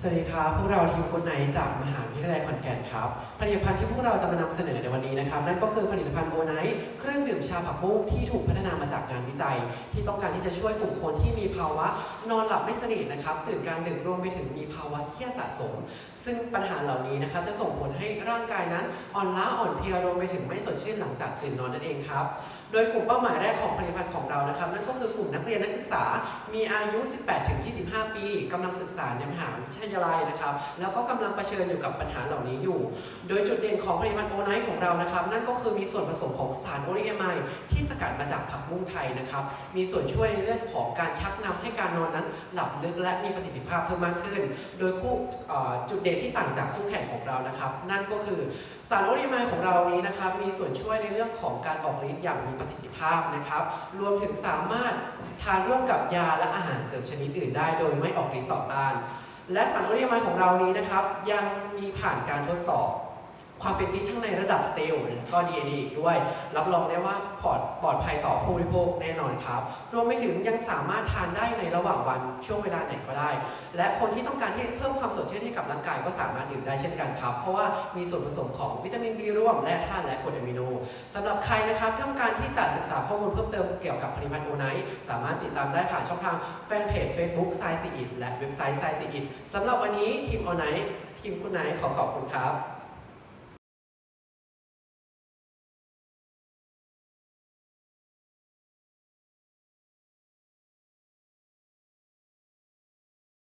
สวัสดีครับ พวกเราทีมกุนไนจากมหาวิทยาลัยขอนแก่นครับ ผลิตภัณฑ์ที่พวกเราจะมานำเสนอในวันนี้นะครับ นั่นก็คือผลิตภัณฑ์โอไนท์เครื่องดื่มชาผักบุ้งที่ถูกพัฒนามาจากงานวิจัย ที่ต้องการที่จะช่วยกลุ่มคนที่มีภาวะ นอนหลับไม่สนิทนะครับ ตื่นกลางดึกรวมไปถึงมีภาวะเครียดสะสม ซึ่งปัญหาเหล่านี้นะครับจะส่งผลให้ร่างกายนั้นอ่อนล้าอ่อนเพลียรวมไปถึงไม่สดชื่นหลังจากตื่นนอนนั่นเองครับโดยกลุ่มเป้าหมายแรกของผลิตภัณฑ์ของเรานะครับ นั่นก็คือกลุ่มนักเรียนนักศึกษามีอายุ 18-25 ปีกำลังศึกษาในมหาวิทยาลัยนะครับ แล้วก็กำลังเผชิญอยู่กับปัญหาเหล่านี้อยู่ โดยจุดเด่นของผลิตภัณฑ์โอไนท์ของเรานะครับ นั่นก็คือมีส่วนผสมของสารโอลิเอมด์ที่สกัดมาจากผักบุ้งไทยนะครับ มีส่วนช่วยในเรื่องของการชักนำให้การนอนนั้นหลับลึกและมีประสิทธิภาพเพิ่มมากขึ้น โดยคู่จุดเด่นที่ต่างจากคู่แข่งของเรานะครับ นั่นก็คือ สารโอลิมาของเรานี้นะครับมีส่วนช่วยในเรื่องของการออกฤทธิ์อย่างมีประสิทธิภาพนะครับ รวมถึงสามารถทานร่วมกับยาและอาหารเสริมชนิดอื่นได้ โดยไม่ออกฤทธิ์ต่อต้าน และสารโอลิมาของเรานี้นะครับ ยังมีผ่านการทดสอบ ความเป็นพิษทั้งในระดับเซลล์และก็ DNA อีกด้วย รับรองได้ว่าปลอดปลอดภัยต่อผู้บริโภคแน่นอนครับ รวมไปถึงยังสามารถทานได้ในระหว่างวันช่วงเวลาไหนก็ได้ และคนที่ต้องการที่เพิ่มความสดชื่นให้กับร่างกายก็สามารถดื่มได้เช่นกันครับ เพราะว่ามีส่วนผสมของวิตามิน B ร่วมและธาตุและกรดอะมิโนสำหรับใครนะครับที่ต้องการที่จะศึกษาข้อมูลเพิ่มเติมเกี่ยวกับผลิตภัณฑ์โอไนท์สามารถติดตามได้ผ่านช่องทางแฟนเพจ Facebook ไซซีอิและเว็บไซต์ไซซีอิสำหรับวันนี้ทีมโอไนท์ทีมคุณไนท์ขอขอบคุณครับ